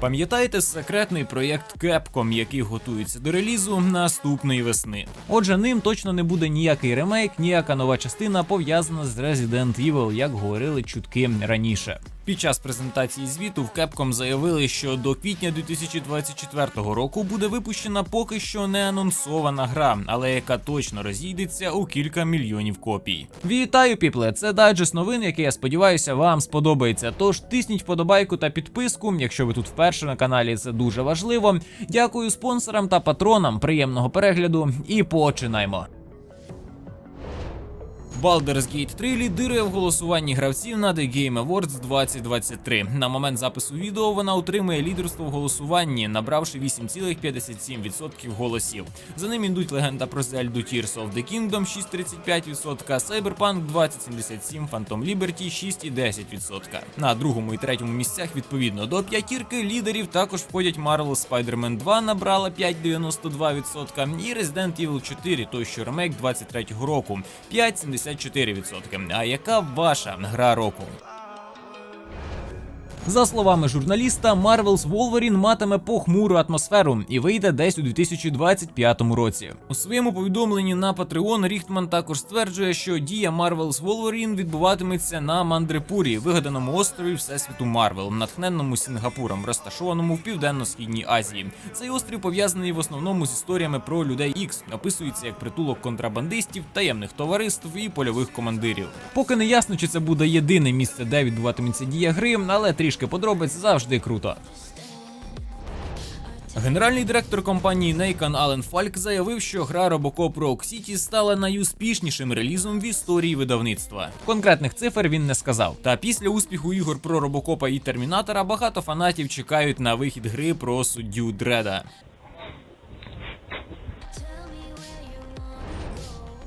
Пам'ятаєте секретний проєкт Capcom, який готується до релізу наступної весни? Отже, ним точно не буде ніякий ремейк, ніяка нова частина пов'язана з Resident Evil, як говорили чутки раніше. Під час презентації звіту в Capcom заявили, що до квітня 2024 року буде випущена поки що не анонсована гра, але яка точно розійдеться у кілька мільйонів копій. Вітаю, піпле! Це дайджест новин, який я сподіваюся вам сподобається. Тож тисніть вподобайку та підписку, якщо ви тут вперше на каналі, це дуже важливо. Дякую спонсорам та патронам. Приємного перегляду і починаємо. Baldur's Gate 3 лідирує в голосуванні гравців на The Game Awards 2023. На момент запису відео вона отримує лідерство в голосуванні, набравши 8,57% голосів. За ним ідуть легенда про Зельду Tears of the Kingdom 6,35%, Cyberpunk 2077, Phantom Liberty 6,10%. На другому і третьому місцях відповідно до п'ятірки лідерів також входять Marvel Spider-Man 2 набрала 5,92% і Resident Evil 4, той що ремейк 23-го року 5,74%. А яка ваша гра року? За словами журналіста, Marvel's Wolverine матиме похмуру атмосферу і вийде десь у 2025 році. У своєму повідомленні на Patreon Ріхтман також стверджує, що дія Marvel's Wolverine відбуватиметься на Мандрепурі, вигаданому острові Всесвіту Марвел, натхненному Сінгапуром, розташованому в південно-східній Азії. Цей острів пов'язаний в основному з історіями про людей Ікс, описується як притулок контрабандистів, таємних товариств і польових командирів. Поки не ясно, чи це буде єдине місце, де відбуватиметься дія гри, але трішки подробиць завжди круто. Генеральний директор компанії Neican Ален Фальк заявив, що гра Robocop Rogue City стала найуспішнішим релізом в історії видавництва. Конкретних цифр він не сказав. Та після успіху ігор про Робокопа і Термінатора багато фанатів чекають на вихід гри про суддю Дреда.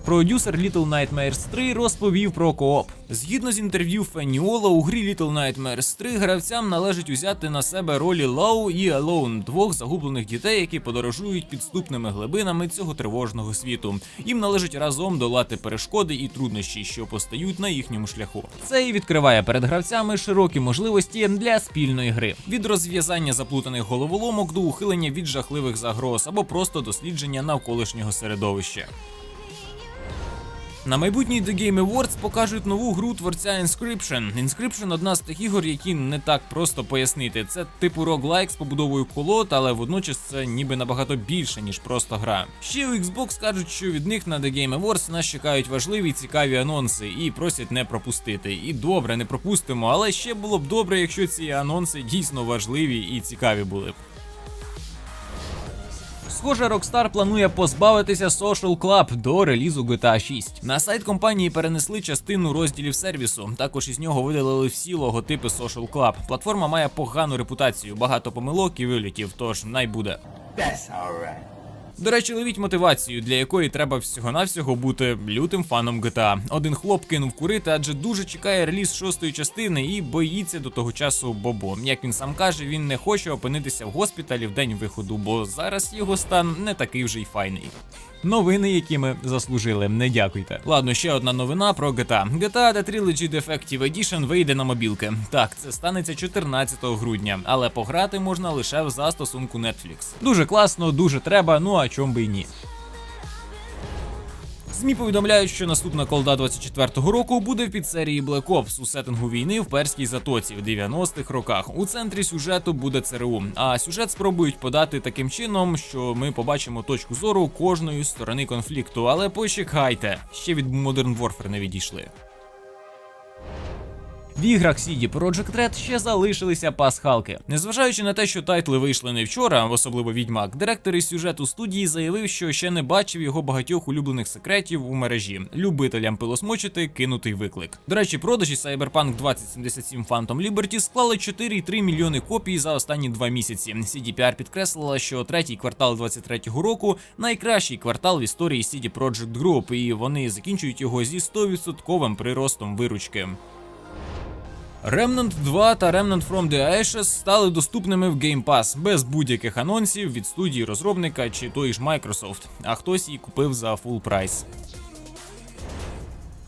Продюсер Little Nightmares 3 розповів про кооп. Згідно з інтерв'ю Феніола, у грі Little Nightmares 3 гравцям належить узяти на себе ролі Лоу і Алоун, двох загублених дітей, які подорожують підступними глибинами цього тривожного світу. Їм належить разом долати перешкоди і труднощі, що постають на їхньому шляху. Це і відкриває перед гравцями широкі можливості для спільної гри від розв'язання заплутаних головоломок до ухилення від жахливих загроз або просто дослідження навколишнього середовища. На майбутній The Game Awards покажуть нову гру творця Inscription. Inscription – одна з тих ігор, які не так просто пояснити. Це типу роглайк з побудовою колод, але водночас це ніби набагато більше, ніж просто гра. Ще у Xbox кажуть, що від них на The Game Awards нас чекають важливі цікаві анонси і просять не пропустити. І добре, не пропустимо, але ще було б добре, якщо ці анонси дійсно важливі і цікаві були б. Схоже, Rockstar планує позбавитися Social Club до релізу GTA 6. На сайт компанії перенесли частину розділів сервісу. Також із нього видалили всі логотипи Social Club. Платформа має погану репутацію, багато помилок і вилітів, тож найбуде. That's alright. До речі, ловіть мотивацію, для якої треба всього-навсього бути лютим фаном GTA. Один хлоп кинув курити, адже дуже чекає реліз шостої частини і боїться до того часу Бобо. Як він сам каже, він не хоче опинитися в госпіталі в день виходу, бо зараз його стан не такий вже й файний. Новини, які ми заслужили, не дякуйте. Ладно, ще одна новина про GTA. GTA The Trilogy Defective Edition вийде на мобілки. Так, це станеться 14 грудня, але пограти можна лише в застосунку Netflix. Дуже класно, дуже треба, ну а чом би й ні. ЗМІ повідомляють, що наступна колда 24-го року буде в підсерії Black Ops у сеттингу війни в перській затоці в 90-х роках. У центрі сюжету буде ЦРУ. А сюжет спробують подати таким чином, що ми побачимо точку зору кожної сторони конфлікту. Але почекайте, ще від Modern Warfare не відійшли. В іграх CD Projekt Red ще залишилися пасхалки. Незважаючи на те, що тайтли вийшли не вчора, особливо відьмак, директор із сюжету студії заявив, що ще не бачив його багатьох улюблених секретів у мережі. Любителям пилосмочити кинутий виклик. До речі, продажі Cyberpunk 2077 Phantom Liberty склали 4,3 мільйони копій за останні два місяці. CDPR підкреслила, що третій квартал 23-го року найкращий квартал в історії CD Projekt Group, і вони закінчують його зі 100% приростом виручки. Remnant 2 та Remnant from the Ashes стали доступними в Game Pass без будь-яких анонсів від студії розробника чи той ж Microsoft, а хтось і купив за full прайс.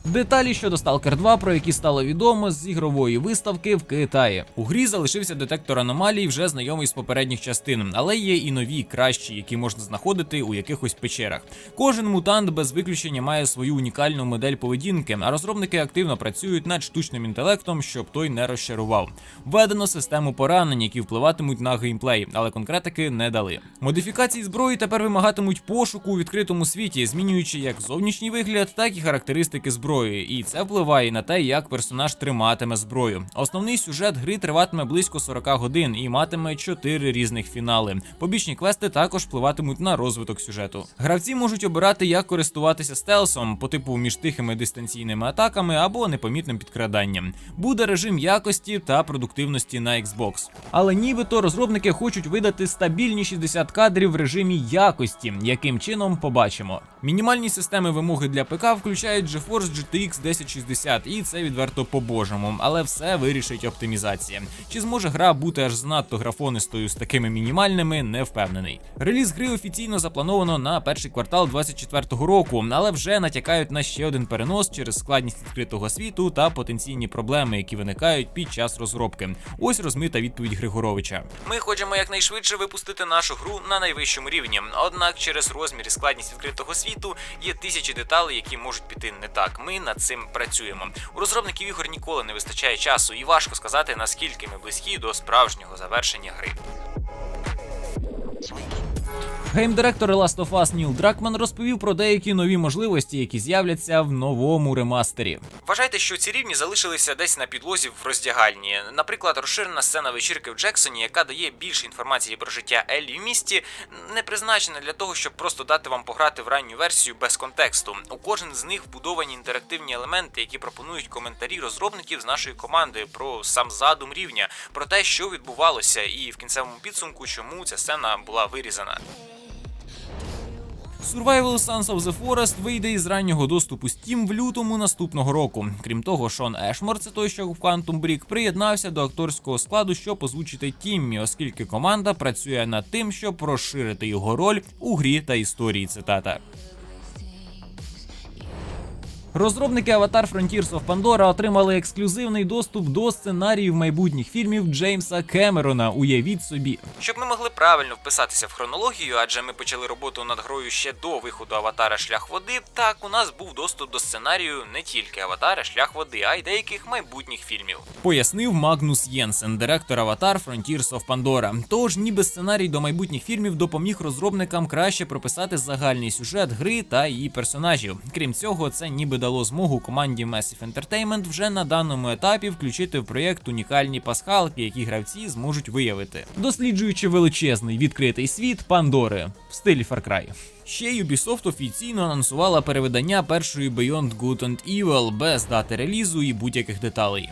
Деталі щодо Stalker 2, про які стало відомо з ігрової виставки в Китаї. У грі залишився детектор аномалій, вже знайомий з попередніх частин, але є і нові, кращі, які можна знаходити у якихось печерах. Кожен мутант без виключення має свою унікальну модель поведінки, а розробники активно працюють над штучним інтелектом, щоб той не розчарував. Введено систему поранень, які впливатимуть на геймплей, але конкретики не дали. Модифікації зброї тепер вимагатимуть пошуку у відкритому світі, змінюючи як зовнішній вигляд, так і характеристики зброї. І це впливає на те, як персонаж триматиме зброю. Основний сюжет гри триватиме близько 40 годин і матиме 4 різних фінали. Побічні квести також впливатимуть на розвиток сюжету. Гравці можуть обирати, як користуватися стелсом по типу між тихими дистанційними атаками або непомітним підкраданням. Буде режим якості та продуктивності на Xbox. Але нібито розробники хочуть видати стабільні 60 кадрів в режимі якості, яким чином побачимо. Мінімальні системи вимоги для ПК включають GeForce GTX 1060, і це відверто по-божому, але все вирішить оптимізація. Чи зможе гра бути аж занадто графонистою з такими мінімальними, не впевнений. Реліз гри офіційно заплановано на перший квартал 24-го року, але вже натякають на ще один перенос через складність відкритого світу та потенційні проблеми, які виникають під час розробки. Ось розмита відповідь Григоровича. Ми хочемо якнайшвидше випустити нашу гру на найвищому рівні. Однак через розмір і складність відкритого світу є тисячі деталей, які можуть піти не так. Ми над цим працюємо. У розробників ігор ніколи не вистачає часу, і важко сказати наскільки ми близькі до справжнього завершення гри. Геймдиректор Last of Us Ніл Дракман розповів про деякі нові можливості, які з'являться в новому ремастері. Вважайте, що ці рівні залишилися десь на підлозі в роздягальні. Наприклад, розширена сцена вечірки в Джексоні, яка дає більше інформації про життя Еллі в місті, не призначена для того, щоб просто дати вам пограти в ранню версію без контексту. У кожен з них вбудовані інтерактивні елементи, які пропонують коментарі розробників з нашої команди про сам задум рівня, про те, що відбувалося, і в кінцевому підсумку, чому ця сцена була вирізана. Survival Sons of the Forest вийде із раннього доступу Steam в лютому наступного року. Крім того, Шон Ешмор, це той, що в Quantum Break, приєднався до акторського складу, щоб озвучити Тіммі, оскільки команда працює над тим, щоб розширити його роль у грі та історії. Цитата. Розробники Avatar Frontiers of Pandora отримали ексклюзивний доступ до сценаріїв майбутніх фільмів Джеймса Кемерона. Уявіть собі, щоб ми могли правильно вписатися в хронологію, адже ми почали роботу над грою ще до виходу Аватара Шлях води. Так у нас був доступ до сценарію не тільки Аватара Шлях води, а й деяких майбутніх фільмів. Пояснив Магнус Єнсен, директор Avatar Frontiers of Pandora. Тож, ніби сценарій до майбутніх фільмів допоміг розробникам краще прописати загальний сюжет гри та її персонажів. Крім цього, це ніби дало змогу команді Massive Entertainment вже на даному етапі включити в проєкт унікальні пасхалки, які гравці зможуть виявити, досліджуючи величезний відкритий світ Пандори в стилі Far Cry. Ще Ubisoft офіційно анонсувала перевидання першої Beyond Good and Evil без дати релізу і будь-яких деталей.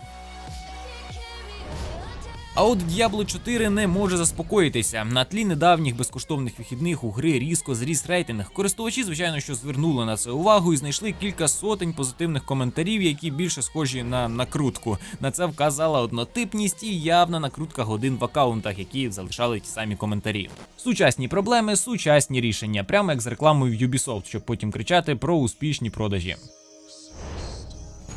А от Diablo 4 не може заспокоїтися. На тлі недавніх безкоштовних вихідних у гри різко зріс рейтинг. Користувачі, звичайно, що звернули на це увагу і знайшли кілька сотень позитивних коментарів, які більше схожі на накрутку. На це вказала однотипність і явна накрутка годин в аккаунтах, які залишали ті самі коментарі. Сучасні проблеми, сучасні рішення, прямо як з рекламою в Ubisoft, щоб потім кричати про успішні продажі.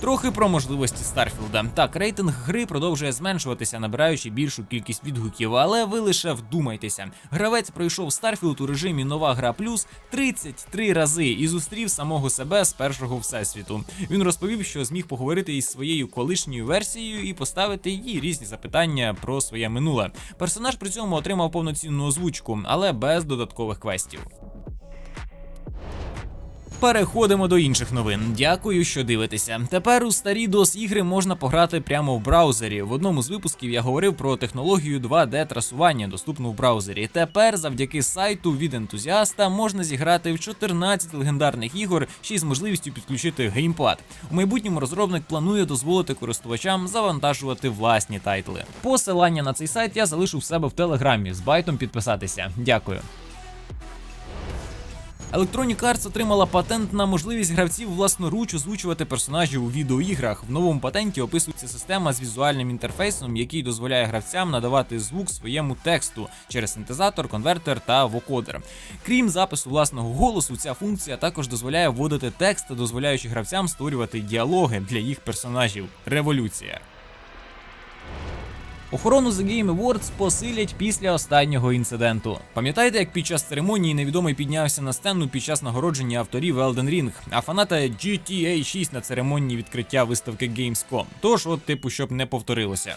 Трохи про можливості Старфілда. Так, рейтинг гри продовжує зменшуватися, набираючи більшу кількість відгуків, але ви лише вдумайтеся. Гравець пройшов Старфілд у режимі нова гра плюс 33 рази і зустрів самого себе з першого всесвіту. Він розповів, що зміг поговорити із своєю колишньою версією і поставити їй різні запитання про своє минуле. Персонаж при цьому отримав повноцінну озвучку, але без додаткових квестів. Переходимо до інших новин. Дякую, що дивитеся. Тепер у старі DOS ігри можна пограти прямо в браузері. В одному з випусків я говорив про технологію 2D трасування, доступну в браузері. Тепер, завдяки сайту від ентузіаста, можна зіграти в 14 легендарних ігор, ще й з можливістю підключити геймпад. У майбутньому розробник планує дозволити користувачам завантажувати власні тайтли. Посилання на цей сайт я залишу в себе в телеграмі з байтом підписатися. Дякую. Electronic Arts отримала патент на можливість гравців власноруч озвучувати персонажів у відеоіграх. В новому патенті описується система з візуальним інтерфейсом, який дозволяє гравцям надавати звук своєму тексту через синтезатор, конвертер та вокодер. Крім запису власного голосу, ця функція також дозволяє вводити текст, дозволяючи гравцям створювати діалоги для їх персонажів. Революція. Охорону The Game Awards посилять після останнього інциденту. Пам'ятаєте, як під час церемонії невідомий піднявся на сцену під час нагородження авторів Elden Ring, а фаната GTA 6 на церемонії відкриття виставки Gamescom. Тож, от, типу, щоб не повторилося.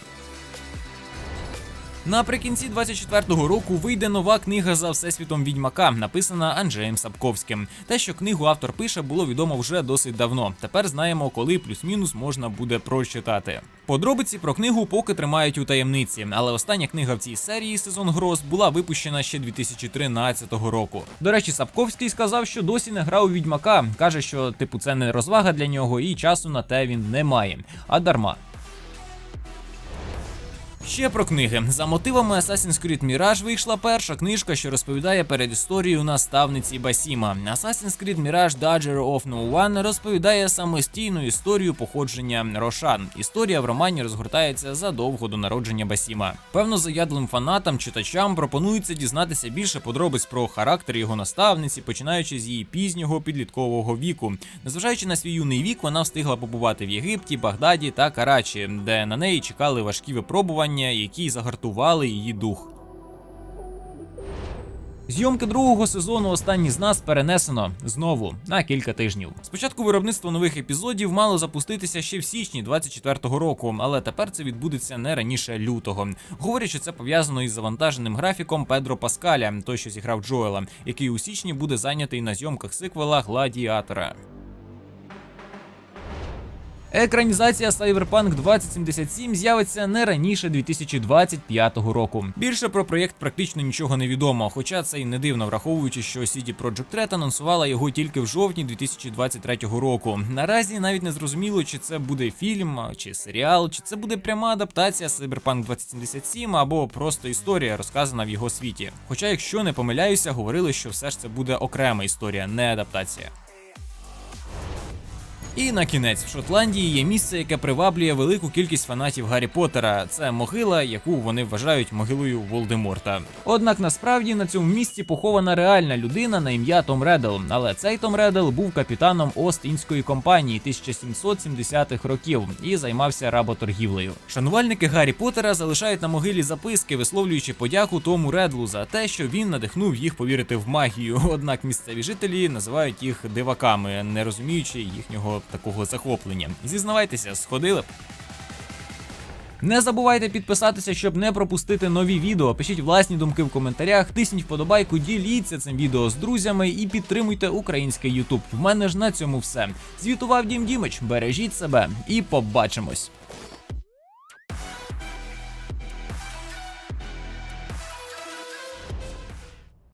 Наприкінці 24-го року вийде нова книга за всесвітом відьмака, написана Анджеєм Сапковським. Те, що книгу автор пише, було відомо вже досить давно. Тепер знаємо, коли плюс-мінус можна буде прочитати. Подробиці про книгу поки тримають у таємниці, але остання книга в цій серії сезон гроз була випущена ще 2013 року. До речі, Сапковський сказав, що досі не грав у відьмака. каже, що типу це не розвага для нього, і часу на те він не має. А дарма. Ще про книги. За мотивами Assassin's Creed Mirage вийшла перша книжка, що розповідає передісторію наставниці Басіма. Assassin's Creed Mirage Dodger of No One розповідає самостійну історію походження Рошан. Історія в романі розгортається задовго до народження Басіма. Певно, заядлим фанатам, читачам пропонується дізнатися більше подробиць про характер його наставниці, починаючи з її пізнього підліткового віку. Незважаючи на свій юний вік, вона встигла побувати в Єгипті, Багдаді та Карачі, де на неї чекали важкі випробування які загартували її дух. Зйомки другого сезону останній з нас перенесено знову на кілька тижнів. Спочатку виробництво нових епізодів мало запуститися ще в січні 24-го року, але тепер це відбудеться не раніше лютого. Говорять, що це пов'язано із завантаженим графіком Педро Паскаля, той, що зіграв Джоела, який у січні буде зайнятий на зйомках сиквела Гладіатора. Екранізація Cyberpunk 2077 з'явиться не раніше 2025 року. Більше про проєкт практично нічого не відомо, хоча це й не дивно, враховуючи, що CD Projekt Red анонсувала його тільки в жовтні 2023 року. Наразі навіть не зрозуміло, чи це буде фільм, чи серіал, чи це буде пряма адаптація Cyberpunk 2077 або просто історія, розказана в його світі. Хоча, якщо не помиляюся, говорили, що все ж це буде окрема історія, не адаптація. І на кінець в Шотландії є місце, яке приваблює велику кількість фанатів Гаррі Поттера. Це могила, яку вони вважають могилою Волдеморта. Однак насправді на цьому місці похована реальна людина на ім'я Том Реддл. Але цей Том Реддл був капітаном Ост-Індської компанії 1770-х років і займався работоргівлею. Шанувальники Гаррі Поттера залишають на могилі записки, висловлюючи подяку Тому Редлу за те, що він надихнув їх повірити в магію. Однак місцеві жителі називають їх диваками, не розуміючи їхнього такого захоплення. Зізнавайтеся, сходили б. Не забувайте підписатися, щоб не пропустити нові відео. Пишіть власні думки в коментарях, тисніть вподобайку, діліться цим відео з друзями і підтримуйте український Ютуб. В мене ж на цьому все. Звітував Дім Дімич, бережіть себе і побачимось.